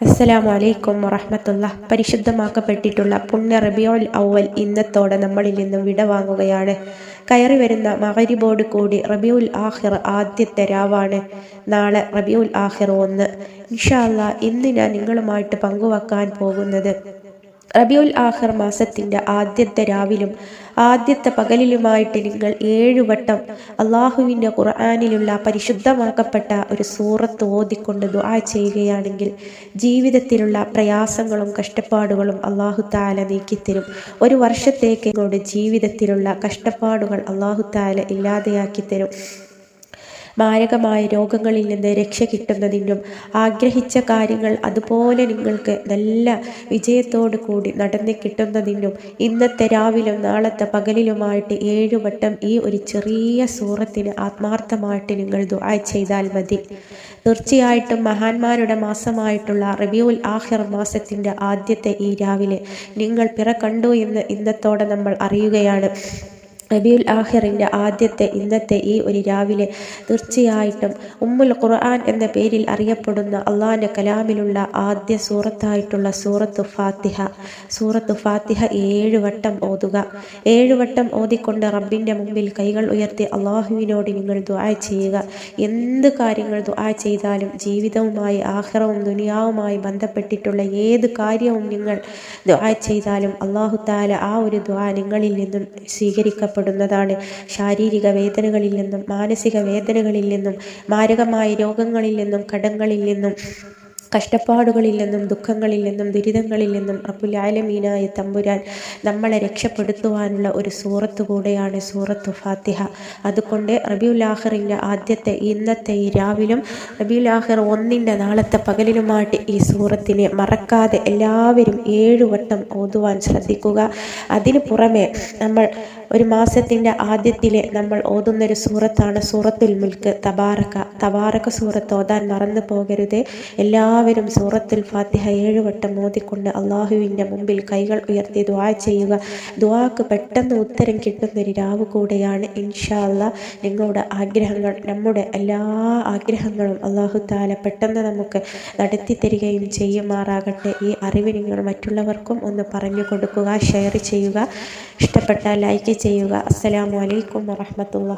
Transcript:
അസ്സലാമു വലൈക്കും വറഹമത്തുള്ള. പരിശുദ്ധമാക്കപ്പെട്ടിട്ടുള്ള പുണ്യ റബിയോൾ ഔവൽ ഇന്നത്തോടെ നമ്മളിൽ നിന്നും വിടവാങ്ങുകയാണ് കയറി വരുന്ന മകരിബോട് കൂടി റബിയുൽ ആഹിർ ആദ്യത്തെ രാവാണ്. നാളെ റബിയുൽ ആഹിർ ഒന്ന്. ഇൻഷാല്ല ഇന്ന് ഞാൻ നിങ്ങളുമായിട്ട് പങ്കുവെക്കാൻ പോകുന്നത് റബിയുൽ ആഹിർ മാസത്തിന്റെ ആദ്യത്തെ രാവിലും ആദ്യത്തെ പകലിലുമായിട്ട് നിങ്ങൾ ഏഴുവട്ടം അള്ളാഹുവിന്റെ ഖുർആാനിലുള്ള പരിശുദ്ധമാക്കപ്പെട്ട ഒരു സൂറത്ത് ഓതിക്കൊണ്ട് ദുആ ചെയ്യുകയാണെങ്കിൽ ജീവിതത്തിലുള്ള പ്രയാസങ്ങളും കഷ്ടപ്പാടുകളും അള്ളാഹു താല നീക്കിത്തരും. ഒരു വർഷത്തേക്ക് നിങ്ങളുടെ ജീവിതത്തിലുള്ള കഷ്ടപ്പാടുകൾ അള്ളാഹു താല ഇല്ലാതെയാക്കി തരും മാരകമായ രോഗങ്ങളിൽ നിന്ന് രക്ഷ കിട്ടുന്നതിനും ആഗ്രഹിച്ച കാര്യങ്ങൾ അതുപോലെ നിങ്ങൾക്ക് നല്ല വിജയത്തോടു കൂടി നടന്നു കിട്ടുന്നതിനും ഇന്നത്തെ രാവിലും നാളത്തെ പകലിലുമായിട്ട് ഏഴുവട്ടം ഈ ഒരു ചെറിയ സൂറത്തിന് ആത്മാർത്ഥമായിട്ട് നിങ്ങൾ ദുആ ചെയ്താൽ മതി. തീർച്ചയായിട്ടും മഹാന്മാരുടെ മാസമായിട്ടുള്ള റബിയുൽ ആഹിർ മാസത്തിന്റെ ആദ്യത്തെ ഈ രാവിലെ നിങ്ങൾ പിറ കണ്ടു എന്ന് ഇന്നത്തോടെ നമ്മൾ അറിയുകയാണ്. റബിയുൽ ആഹിറിന്റെ ആദ്യത്തെ ഇന്നത്തെ ഈ ഒരു രാവിലെ തീർച്ചയായിട്ടും ഉമ്മുൽ ഖുർആൻ എന്ന പേരിൽ അറിയപ്പെടുന്ന അള്ളാഹിന്റെ കലാമിലുള്ള ആദ്യ സൂറത്തായിട്ടുള്ള സൂറത്ത് ഫാത്തിഹ. സൂറത്ത് ഫാത്തിഹ ഏഴ് വട്ടം ഓതുക. ഏഴ് വട്ടം ഓതിക്കൊണ്ട് റബ്ബിന്റെ മുമ്പിൽ കൈകൾ ഉയർത്തി അള്ളാഹുവിനോട് നിങ്ങൾ ദുആ ചെയ്യുക. എന്ത് കാര്യങ്ങൾ ദുആ ചെയ്താലും ജീവിതവുമായി ആഹ്റവും ദുനിയാവുമായി ബന്ധപ്പെട്ടിട്ടുള്ള ഏത് കാര്യവും നിങ്ങൾ ദുആ ചെയ്താലും അള്ളാഹു താല ആ ഒരു ദുആ നിങ്ങളിൽ നിന്നും സ്വീകരിക്കപ്പെടും. നഷ്ടപ്പെടുന്നതാണ് ശാരീരിക വേദനകളിൽ നിന്നും മാനസിക വേദനകളിൽ നിന്നും മാരകമായ രോഗങ്ങളിൽ നിന്നും കടങ്ങളിൽ നിന്നും കഷ്ടപ്പാടുകളിൽ നിന്നും ദുഃഖങ്ങളിൽ നിന്നും ദുരിതങ്ങളിൽ നിന്നും റബ്ബുലാലമീനായ തമ്പുരാൻ നമ്മളെ രക്ഷപ്പെടുത്തുവാനുള്ള ഒരു സൂറത്ത് കൂടെയാണ് സൂറത്ത് ഫാത്തിഹ. അതുകൊണ്ട് റബിയുലാഹിറിന്റെ ആദ്യത്തെ ഇന്നത്തെ ഈ രാവിലും റബിയുലാഹിർ ഒന്നിന്റെ നാളത്തെ പകലിലുമായിട്ട് ഈ സൂറത്തിനെ മറക്കാതെ എല്ലാവരും ഏഴു വട്ടം ഓതുവാൻ ശ്രദ്ധിക്കുക. അതിനു പുറമെ നമ്മൾ ഒരു മാസത്തിന്റെ ആദ്യത്തിലെ നമ്മൾ ഓതുന്നൊരു സൂറത്താണ് സൂറത്തുൽ മുൽക്ക് തബാറക്ക. തബാറക്ക സൂറത്ത് ഓതാൻ മറന്നു പോകരുത്. എല്ലാവരും സൂറത്തുൽ ഫാത്തിഹ ഏഴുവട്ടം ഓതിക്കൊണ്ട് അള്ളാഹുവിന്റെ മുമ്പിൽ കൈകൾ ഉയർത്തി ദ്വാ ചെയ്യുക. ദ്വാക്ക് പെട്ടെന്ന് ഉത്തരം കിട്ടുന്നൊരു രാവ് കൂടെയാണ് ഇൻഷാല്ല നിങ്ങളുടെ ആഗ്രഹങ്ങൾ നമ്മുടെ എല്ലാ ആഗ്രഹങ്ങളും അള്ളാഹു താല പെട്ടെന്ന് നമുക്ക് നടത്തി തരികയും ചെയ്യുമാറാകട്ടെ. ഈ അറിവ് നിങ്ങൾ മറ്റുള്ളവർക്കും ഒന്ന് പറഞ്ഞു കൊടുക്കുക ഷെയർ ചെയ്യുക. ഇഷ്ടപ്പെട്ടാൽ ലൈക്ക് ചെയ്യുക. അസ്സലാമു അലൈക്കും വറഹമത്തുള്ള